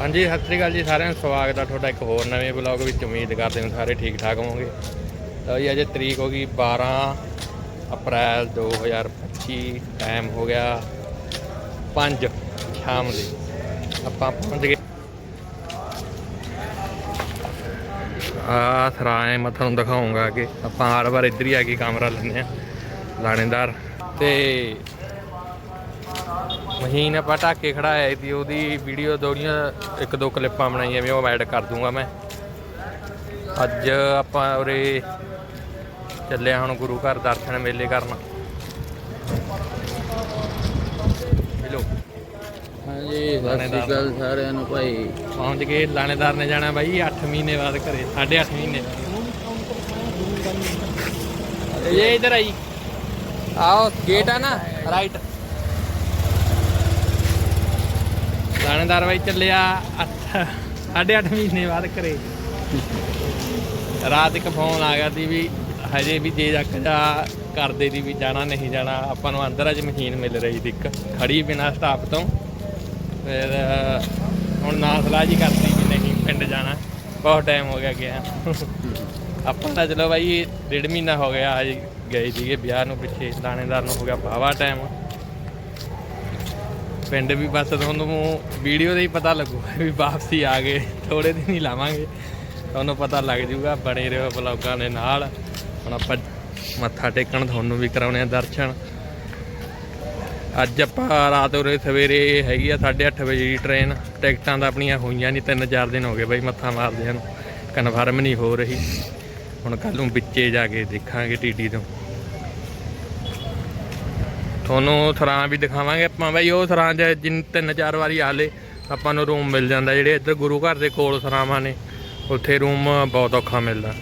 ਹਾਂਜੀ, ਸਤਿ ਸ੍ਰੀ ਅਕਾਲ ਜੀ, ਸਾਰਿਆਂ ਨੂੰ ਸਵਾਗਤ ਆ ਤੁਹਾਡਾ ਇੱਕ ਹੋਰ ਨਵੇਂ ਬਲੌਗ ਵਿੱਚ। ਉਮੀਦ ਕਰਦੇ ਹਾਂ ਸਾਰੇ ਠੀਕ ਠਾਕ ਹੋਵੋਗੇ। ਤਾਂ ਜੀ, ਅਜੇ ਤਰੀਕ ਹੋ ਗਈ 12 ਅਪ੍ਰੈਲ 2025 ਟਾਈਮ ਹੋ ਗਿਆ 5 ਸ਼ਾਮ ਦੇ ਆਪਾਂ ਪਹੁੰਚ ਗਏ। ਆ ਸਰਾਏ ਮੈਂ ਤੁਹਾਨੂੰ ਦਿਖਾਉਂਗਾ ਕਿ ਆਪਾਂ ਹਰ ਵਾਰ ਇੱਧਰ ਹੀ ਆ ਕੇ ਕਮਰਾ ਲੈਂਦੇ ਆ ਲਾਣੇਦਾਰ। ਤੇ ਮਸ਼ੀਨ ਆਪਾਂ ਢੱਕ ਖੜਾਇਆ ਸੀ ਉਹਦੀ ਵੀਡੀਓ ਦੋੜੀਆਂ ਇੱਕ ਦੋ ਕਲਿੱਪਾਂ ਬਣਾਈਆਂ ਵੀ ਉਹ ਐਡ ਕਰ ਦੂੰਗਾ ਮੈਂ। ਅੱਜ ਆਪਾਂ ਉਰੇ ਚੱਲਿਆ ਹੁਣ ਗੁਰੂ ਘਰ ਦਰਸ਼ਨ ਮੇਲੇ ਕਰਨ। ਹੈਲੋ। ਹਾਂਜੀ ਸਤਿ ਸ਼੍ਰੀ ਅਕਾਲ ਸਾਰਿਆਂ ਨੂੰ ਭਾਈ। ਪਹੁੰਚ ਗਏ ਲਾਣੇਦਾਰ ਨੇ ਜਾਣਾ ਬਾਈ 8 ਮਹੀਨੇ ਬਾਅਦ ਘਰੇ 8.5 ਮਹੀਨੇ। ਇਹ ਇਧਰ ਆਈ। ਆਓ ਗੇਟ ਆ ਨਾ। ਰਾਈਟ ਲਾਣੇਦਾਰ ਬਾਈ ਚੱਲਿਆ 8 8.5 ਮਹੀਨੇ ਬਾਅਦ ਘਰੇ। ਰਾਤ ਇੱਕ ਫੋਨ ਆ ਗਿਆ ਸੀ ਵੀ ਹਜੇ ਵੀ ਜੇ ਜੱਕ ਜਾ ਕਰਦੇ ਦੀ ਵੀ ਜਾਣਾ, ਨਹੀਂ ਜਾਣਾ, ਆਪਾਂ ਨੂੰ ਅੰਦਰ ਅੱਜ ਮਸ਼ੀਨ ਮਿਲ ਰਹੀ ਸੀ ਇੱਕ, ਖੜੀ ਬਿਨਾ ਸਟਾਫ ਤੋਂ। ਫਿਰ, ਹੁਣ ਨਾ ਸਲਾਹ ਜੀ ਕਰਦੀ ਕਿ ਨਹੀਂ, ਪਿੰਡ ਜਾਣਾ, ਬਹੁਤ ਟਾਈਮ ਹੋ ਗਿਆ ਗਿਆ। ਆਪਾਂ ਤਾਂ ਚਲੋ ਬਾਈ, ਡੇਢ ਮਹੀਨਾ ਹੋ ਗਿਆ, ਅੱਜ ਗਏ ਸੀਗੇ ਵਿਆਹ ਨੂੰ ਪਿੱਛੇ, ਲਾਣੇਦਾਰ ਨੂੰ ਹੋ ਗਿਆ ਬਾਵਾ ਟਾਈਮ ਪਿੰਡ ਵੀ ਬਸ ਤੁਹਾਨੂੰ ਵੀਡੀਓ ਦੇ ਹੀ ਪਤਾ ਲੱਗੂਗਾ ਵੀ ਵਾਪਸੀ ਆ ਗਏ। ਥੋੜੇ ਦਿਨ ਹੀ ਲਾਵਾਂਗੇ। ਤੁਹਾਨੂੰ ਪਤਾ ਲੱਗ ਜੂਗਾ, ਬਣੇ ਰਹੋ ਬਲੌਗਾਂ ਦੇ ਨਾਲ। ਹੁਣ ਆਪਾਂ ਮੱਥਾ ਟੇਕਣ ਤੁਹਾਨੂੰ ਵੀ ਕਰਾਉਣੇ ਆ ਦਰਸ਼ਨ। ਅੱਜ ਆਪਾਂ ਰਾਤ ਉਰੇ ਸਵੇਰੇ ਹੈਗੀ ਆ 8:30 ਵਜੇ ਦੀ ਟ੍ਰੇਨ ਟਿਕਟਾਂ ਤਾਂ ਆਪਣੀਆਂ ਹੋਈਆਂ ਨਹੀਂ, ਤਿੰਨ ਚਾਰ ਦਿਨ ਹੋ ਗਏ ਬਾਈ ਮੱਥਾ ਮਾਰਦੇ ਹਨ ਕਨਫਰਮ ਨਹੀਂ ਹੋ ਰਹੀ। ਹੁਣ ਕੱਲ ਨੂੰ ਵਿੱਚੇ ਜਾ ਕੇ ਦੇਖਾਂਗੇ ਟੀਟੀ ਤੋਂ। ਤੁਹਾਨੂੰ ਥਰਾਂ ਵੀ ਦਿਖਾਵਾਂਗੇ ਆਪਾਂ ਬਾਈ, ਉਹ ਥਰਾਂ ਚ ਜਿੰਨ ਤਿੰਨ ਚਾਰ ਵਾਰੀ ਆਲੇ ਆਪਾਂ ਨੂੰ ਰੂਮ ਮਿਲ ਜਾਂਦਾ ਜਿਹੜੇ ਇੱਧਰ ਗੁਰੂ ਘਰ ਦੇ ਕੋਲ ਸਰਾਵਾਂ ਨੇ, ਉੱਥੇ ਰੂਮ ਬਹੁਤ ਔਖਾ ਮਿਲਦਾ।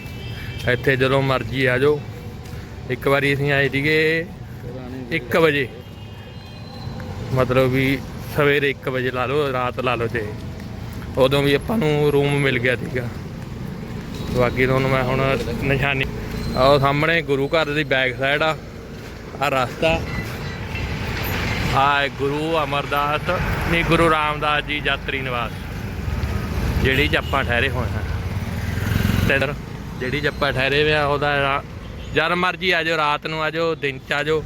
ਇੱਥੇ ਜਦੋਂ ਮਰਜ਼ੀ ਆ ਜਾਓ। ਇੱਕ ਵਾਰੀ ਅਸੀਂ ਆਏ ਸੀਗੇ 1 ਵਜੇ। ਮਤਲਬ ਵੀ ਸਵੇਰੇ 1 ਵਜੇ ਲਾ ਲਓ, ਰਾਤ ਲਾ ਲਓ ਜੇ। ਉਦੋਂ ਵੀ ਆਪਾਂ ਨੂੰ ਰੂਮ ਮਿਲ ਗਿਆ ਸੀਗਾ। ਬਾਕੀ ਤੁਹਾਨੂੰ ਮੈਂ ਹੁਣ ਨਿਸ਼ਾਨੀ ਆਹ ਸਾਹਮਣੇ ਗੁਰੂ ਘਰ ਦੀ ਬੈਕ ਸਾਈਡ ਆ ਆ ਰਸਤਾ। ਆ ਗੁਰੂ ਅਮਰਦਾਸ ਨਹੀਂ ਗੁਰੂ ਰਾਮਦਾਸ ਜੀ ਯਾਤਰੀ ਨਿਵਾਸ, ਜਿਹੜੀ ਚ ਆਪਾਂ ਠਹਿਰੇ ਹੋਏ ਹਾਂ। ਤੇ ਜਿਹੜੀ ਚ ਆਪਾਂ ਠਹਿਰੇ ਹੋਏ ਆ ਉਹਦਾ ਜਦ ਮਰਜ਼ੀ ਆ ਜਾਓ, ਰਾਤ ਨੂੰ ਆ ਜਾਓ, ਦਿਨ ਚ ਆ ਜਾਓ,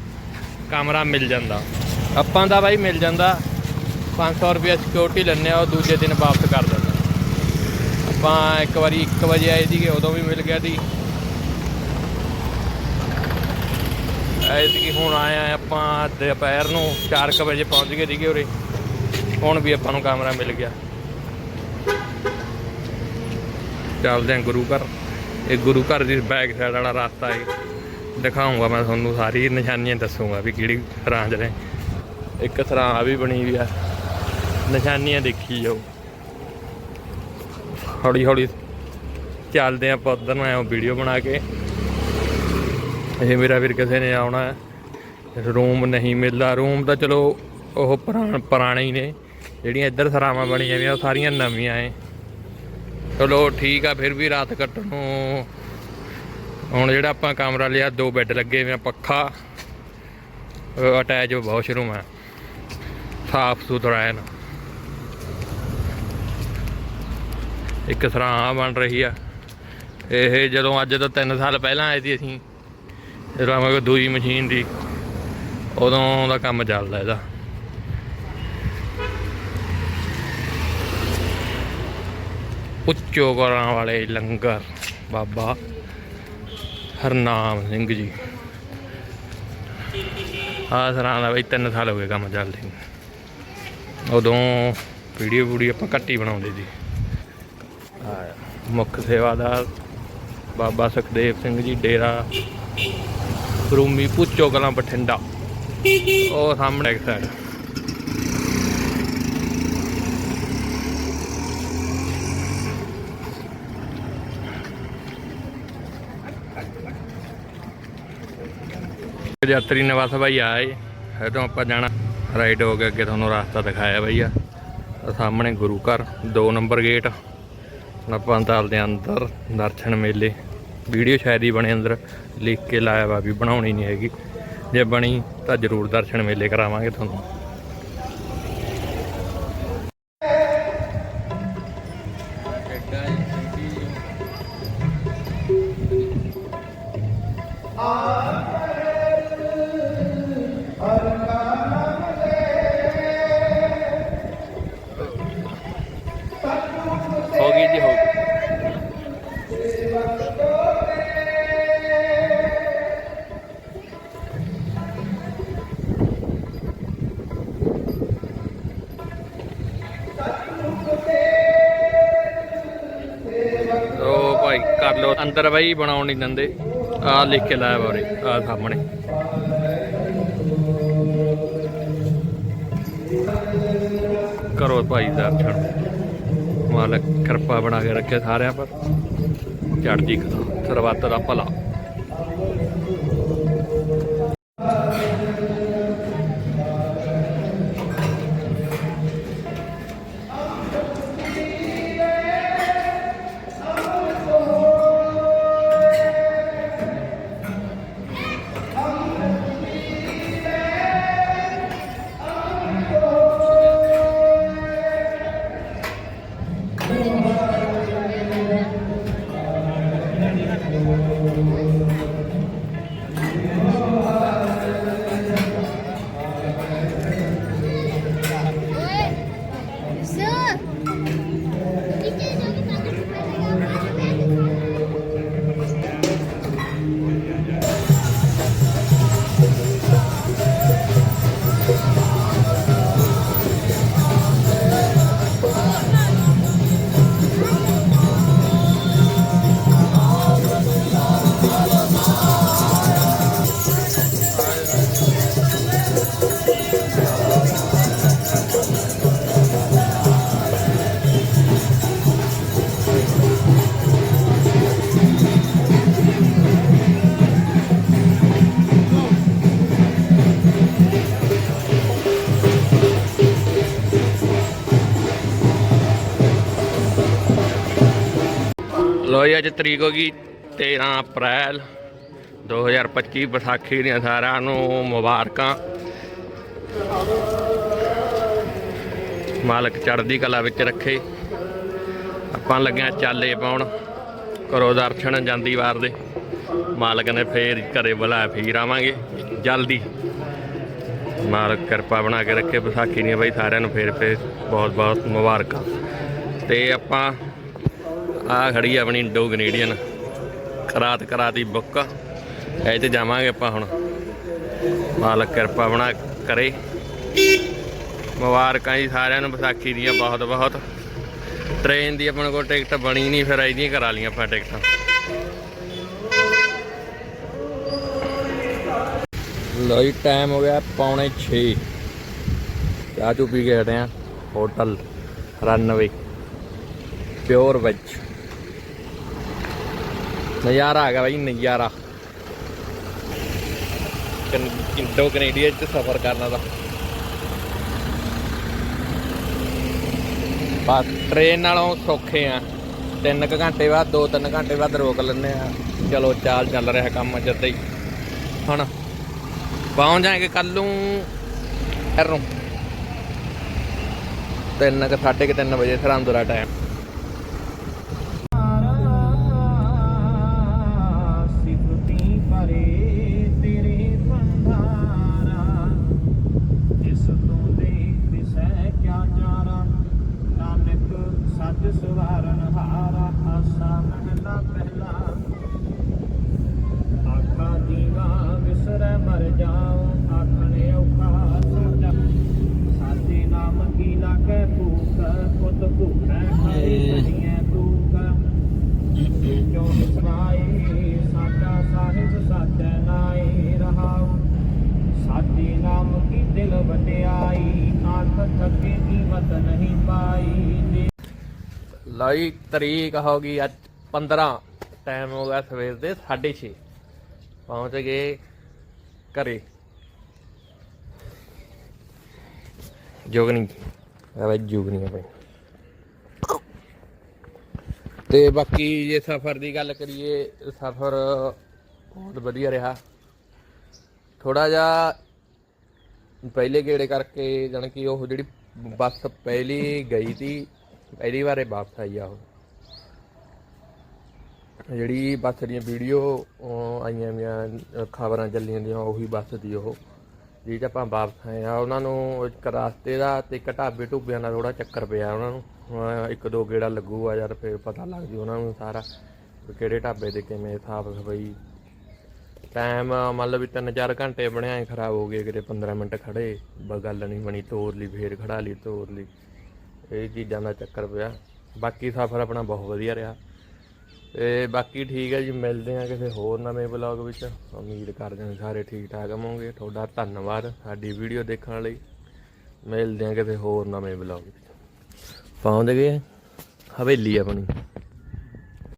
ਕਮਰਾ ਮਿਲ ਜਾਂਦਾ। ਆਪਾਂ ਦਾ ਬਾਈ ਮਿਲ ਜਾਂਦਾ 500 ਰੁਪਏ ਸਿਕਿਉਰਿਟੀ ਲੈਣੇ ਆ ਉਹ ਦੂਜੇ ਦਿਨ ਵਾਪਸ ਕਰ ਦਿੰਦਾ ਆਪਾਂ ਇੱਕ ਵਾਰੀ 1 ਵਜੇ ਆਏ ਸੀਗੇ, ਉਦੋਂ ਵੀ ਮਿਲ ਗਿਆ ਸੀ। ਐਸ ਹੁਣ ਆਏ ਆ ਆਪਾਂ ਦੁਪਹਿਰ ਨੂੰ 4:00 ਵਜੇ ਪਹੁੰਚ ਗਏ ਸੀਗੇ ਉਰੇ। ਹੁਣ ਵੀ ਆਪਾਂ ਨੂੰ ਕਮਰਾ ਮਿਲ ਗਿਆ। ਚੱਲਦੇ ਆ ਗੁਰੂ ਘਰ। ਇਹ ਗੁਰੂ ਘਰ ਦੀ ਬੈਕ ਸਾਈਡ ਵਾਲਾ ਰਸਤਾ ਹੈ ਦਿਖਾਉਂਗਾ ਮੈਂ ਤੁਹਾਨੂੰ ਸਾਰੀ ਨਿਸ਼ਾਨੀਆਂ ਦੱਸੂਗਾ ਵੀ ਕਿਹੜੀ ਰਾਂਝ ਨੇ। ਇੱਕ ਸਰਾਂ ਆ ਵੀ ਬਣੀ ਵੀ ਆ। ਨਿਸ਼ਾਨੀਆਂ ਦੇਖੀ ਜਾਓ। ਹੌਲੀ ਹੌਲੀ ਚੱਲਦੇ ਆਪਾਂ ਉੱਧਰ ਨੂੰ ਆਇਆ ਵੀਡੀਓ ਬਣਾ ਕੇ। ਇਹ ਮੇਰਾ ਵੀਰ ਕਿਸੇ ਨੇ ਆਉਣਾ ਹੈ। ਰੂਮ ਨਹੀਂ ਮਿਲਦਾ। ਰੂਮ ਤਾਂ ਚਲੋ ਉਹ ਪੁਰਾਣ ਪੁਰਾਣੇ ਹੀ ਨੇ। ਜਿਹੜੀਆਂ ਇੱਧਰ ਸਰਾਵਾਂ ਬਣੀਆਂ ਵੀ ਉਹ ਸਾਰੀਆਂ ਨਵੀਆਂ ਐ। ਚਲੋ ਠੀਕ ਆ, ਫਿਰ ਵੀ ਰਾਤ ਕੱਟਣ ਨੂੰ ਹੁਣ ਜਿਹੜਾ ਆਪਾਂ ਕਮਰਾ ਲਿਆ, ਦੋ ਬੈੱਡ ਲੱਗੇ ਹੋਏ ਆ, ਪੱਖਾ। ਅਟੈਚ ਵਾਸ਼ਰੂਮ ਹੈ ਸਾਫ਼ ਸੁਥਰਾ ਹੈ ਨਾ ਇੱਕ ਸਰਾਂ ਬਣ ਰਹੀ ਆ। ਇਹ ਜਦੋਂ ਅੱਜ ਤੋਂ 3 ਸਾਲ ਪਹਿਲਾਂ ਆਏ ਸੀ ਅਸੀਂ ਜਦੋਂ ਆਵਾਂ ਦੂਜੀ ਮਸ਼ੀਨ ਦੀ, ਉਦੋਂ ਦਾ ਕੰਮ ਚੱਲਦਾ ਇਹਦਾ। ਉੱਚੋ ਕਰਾਂ ਵਾਲੇ ਲੰਗਰ, ਬਾਬਾ ਹਰਨਾਮ ਸਿੰਘ ਜੀ। ਆ ਸਰਾਂ ਦਾ ਬਈ ਤਿੰਨ ਸਾਲ ਹੋ ਗਏ ਕੰਮ ਚੱਲਦੇ ਨੂੰ। ਉਦੋਂ ਵੀਡੀਓ ਵੀਡੀਓ ਆਪਾਂ ਘੱਟ ਬਣਾਉਂਦੇ ਸੀ। ਮੁੱਖ ਸੇਵਾਦਾਰ ਬਾਬਾ ਸੁਖਦੇਵ ਸਿੰਘ ਜੀ, ਡੇਰਾ ਰੂਮੀ ਪੁੱਚੋ ਕਲਾਂ ਬਠਿੰਡਾ। ਉਹ ਸਾਹਮਣੇ ਇੱਕ ਸਾਈਡ ਯਾਤਰੀ ਨਿਵਾਸ ਭਾਈ ਆਏ ਜਦੋਂ ਆਪਾਂ ਜਾਣਾ। ਰਾਈਟ ਹੋ ਕੇ ਅੱਗੇ ਤੁਹਾਨੂੰ ਰਸਤਾ ਦਿਖਾਇਆ ਭਈਆ ਸਾਹਮਣੇ ਗੁਰੂ ਘਰ 2 ਨੰਬਰ ਗੇਟ ਹੁਣ ਆਪਾਂ ਚੱਲਦੇ ਅੰਦਰ ਦਰਸ਼ਨ ਮੇਲੇ। ਵੀਡੀਓ ਸ਼ਾਇਦ ਹੀ ਬਣੇ ਅੰਦਰ, ਲਿਖ ਕੇ ਲਾਇਆ ਵਾ ਵੀ ਬਣਾਉਣੀ ਨਹੀਂ ਹੈਗੀ। ਜੇ ਬਣੀ ਤਾਂ ਜ਼ਰੂਰ ਦਰਸ਼ਨ ਮੇਲੇ ਕਰਾਵਾਂਗੇ ਤੁਹਾਨੂੰ। ਆ ਅੰਦਰ ਬਾਈ, ਬਣਾਉਣ ਨਹੀਂ ਦਿੰਦੇ। ਆ ਲਿਖ ਕੇ ਲਾਇਆ ਬਾਰੇ, ਆ ਸਾਹਮਣੇ। ਕਰੋ ਭਾਈ ਦਰਸ਼ਨ। ਮਾਲਕ ਕਿਰਪਾ ਬਣਾ ਕੇ ਰੱਖੇ ਸਾਰਿਆਂ ਪਰ। ਚੜ੍ਹਦੀ ਕਲਾ ਸਰਬੱਤ ਦਾ ਭਲਾ। ਜੀ ਅੱਜ ਤਰੀਕ ਹੋ ਗਈ 13 ਅਪ੍ਰੈਲ 2025 ਵਿਸਾਖੀ ਦੀਆਂ ਸਾਰਿਆਂ ਨੂੰ ਮੁਬਾਰਕਾਂ। ਮਾਲਕ ਚੜ੍ਹਦੀ ਕਲਾ ਵਿੱਚ ਰੱਖੇ। ਆਪਾਂ ਲੱਗਿਆ ਚਾਲੇ ਪਾਉਣ ਕਰੋ ਦਰਸ਼ਨ ਜਾਂਦੀ ਵਾਰ ਦੇ। ਮਾਲਕ ਨੇ ਫੇਰ ਘਰੇ ਬੁਲਾਇਆ, ਫੇਰ ਆਵਾਂਗੇ ਜਲਦੀ। ਮਾਲਕ ਕਿਰਪਾ ਬਣਾ ਕੇ ਰੱਖੇ ਵਿਸਾਖੀ ਦੀਆਂ, ਬਈ ਸਾਰਿਆਂ ਨੂੰ ਫੇਰ ਫੇਰ ਬਹੁਤ ਬਹੁਤ ਮੁਬਾਰਕਾਂ। ਤੇ ਆਪਾਂ ਆ ਖੜੀ ਆ ਆਪਣੀ ਇੰਡੋ ਕੈਨੇਡੀਅਨ ਕਰਾਤ ਕਰਾਤੀ ਬੁੱਕ ਇਹ ਤੇ ਜਾਵਾਂਗੇ ਆਪਾਂ ਹੁਣ। ਮਾਲਕ ਕਿਰਪਾ ਬਣਾ ਕਰੇ। ਮੁਬਾਰਕਾਂ ਜੀ ਸਾਰਿਆਂ ਨੂੰ, ਵਿਸਾਖੀ ਦੀਆਂ ਬਹੁਤ ਬਹੁਤ। ਟ੍ਰੇਨ ਦੀ ਆਪਣੇ ਕੋਲ ਟਿਕਟ ਬਣੀ ਨਹੀਂ, ਫਿਰ ਇਹਦੀਆਂ ਕਰਾ ਲਈਆਂ ਆਪਾਂ ਟਿਕਟਾਂ ਲੋ ਜੀ ਟਾਈਮ ਹੋ ਗਿਆ ਪੌਣੇ 6 ਚਾਹ ਚੂ ਪੀ ਕੇ ਹਟੇ ਆ। ਹੋਟਲ ਰਨਵੇ ਪਿਓਰ ਵੈਜ ਨਜ਼ਾਰਾ ਆ ਗਿਆ ਬਾਈ ਨਜ਼ਾਰਾ। ਕਨ- ਇੰਡੋ ਕੈਨੇਡੀਆ ਚ ਸਫ਼ਰ ਕਰਨਾ ਦਾ ਬਸ ਟ੍ਰੇਨ ਨਾਲੋਂ ਸੌਖੇ ਆ। 3 ਘੰਟੇ ਬਾਅਦ 2-3 ਘੰਟੇ ਬਾਅਦ ਰੋਕ ਲੈਂਦੇ ਆ। ਚਲੋ ਚਾਲ ਚੱਲ ਰਿਹਾ ਕੰਮ ਜਦ ਹੀ। ਹੁਣ ਪਹੁੰਚ ਜਾਏਗੇ ਕੱਲ ਨੂੰ ਐਰੋਂ। ਤਿੰਨ ਕੁ ਸਾਢੇ ਕੁ ਤਿੰਨ ਵਜੇ ਸਰਹੰਦ ਦਾ ਟਾਈਮ ਸਾਡਾ ਨਾਮ ਕੀ ਦਿਲ ਵਟਿਆਈ ਆਖ ਥਕੇ ਕੀਮਤ ਨਹੀਂ ਪਾਈ ਲਈ ਤਰੀਕ ਹੋ ਗਈ ਅੱਜ 15 ਟਾਈਮ ਹੋ ਗਿਆ ਸਵੇਰ ਦੇ 6:30 ਪਹੁੰਚ ਗਏ ਘਰੇ। ਜੋਗਨੀ। ਆ ਜੋਗਨੀ ਆਪਣੇ ਤੇ ਬਾਕੀ ਜੇ ਸਫ਼ਰ ਦੀ ਗੱਲ ਕਰੀਏ, ਸਫ਼ਰ ਬਹੁਤ ਵਧੀਆ ਰਿਹਾ। ਥੋੜਾ ਜਿਹਾ ਪਹਿਲੇ ਗੇੜੇ ਕਰਕੇ ਜਾਣੀ ਕਿ ਉਹ ਜਿਹੜੀ ਬੱਸ ਪਹਿਲੀ ਗਈ ਸੀ, ਪਹਿਲੀ ਵਾਰੇ ਵਾਪਸ ਆਈ ਆ ਉਹ। ਜਿਹੜੀ ਬੱਸ ਦੀਆਂ ਵੀਡੀਓ ਆਈਆਂ ਵੀਆਂ ਖਬਰਾਂ ਚੱਲੀਆਂ ਦੀਆਂ, ਉਹੀ ਬੱਸ ਦੀ ਉਹ। ਜਿਹਦੇ 'ਚ ਆਪਾਂ ਵਾਪਸ ਆਏ ਆ, ਉਹਨਾਂ ਨੂੰ ਇੱਕ ਰਸਤੇ ਦਾ ਤੇ ਇੱਕ ਢਾਬੇ ਢੁੱਬਿਆਂ ਦਾ ਥੋੜਾ ਚੱਕਰ ਪਿਆ ਉਹਨਾਂ ਨੂੰ। ਹੁਣ ਇੱਕ ਦੋ ਗੇੜਾ ਲੱਗੂਗਾ ਯਾਰ, ਫਿਰ ਪਤਾ ਲੱਗ ਜੂ ਉਹਨਾਂ ਨੂੰ ਸਾਰਾ ਵੀ ਕਿਹੜੇ ਢਾਬੇ ਤੇ ਕਿਵੇਂ ਸਾਫ਼ ਸਫ਼ਾਈ ਟਾਈਮ ਮੰਨ ਲਓ ਵੀ 3-4 ਘੰਟੇ ਬਣਿਆ ਐਂ ਖਰਾਬ ਹੋ ਗਏ, ਕਿਤੇ 15 ਮਿੰਟ ਖੜੇ ਗੱਲ ਨਹੀਂ ਬਣੀ, ਤੋਰ ਲਈ, ਫੇਰ ਖੜਾ ਲਈ, ਤੋਰ ਲਈ। ਇਹ ਚੀਜ਼ਾਂ ਦਾ ਚੱਕਰ ਪਿਆ। ਬਾਕੀ ਸਫ਼ਰ ਆਪਣਾ ਬਹੁਤ ਵਧੀਆ ਰਿਹਾ। ਤੇ ਬਾਕੀ ਠੀਕ ਹੈ ਜੀ, ਮਿਲਦੇ ਆ ਕਿਸੇ ਹੋਰ ਨਵੇਂ ਵਲੌਗ ਵਿੱਚ। ਉਮੀਦ ਕਰਦੇ ਹਾਂ ਸਾਰੇ ਠੀਕ ਠਾਕ ਹੋਵੋਗੇ। ਤੁਹਾਡਾ ਧੰਨਵਾਦ ਸਾਡੀ ਵੀਡੀਓ ਦੇਖਣ ਲਈ। ਮਿਲਦੇ ਆ ਕਿਸੇ ਹੋਰ ਨਵੇਂ ਵਲੌਗ ਵਿੱਚ। ਪਹੁੰਚ ਗਏ ਹਵੇਲੀ ਆਪਣੀ।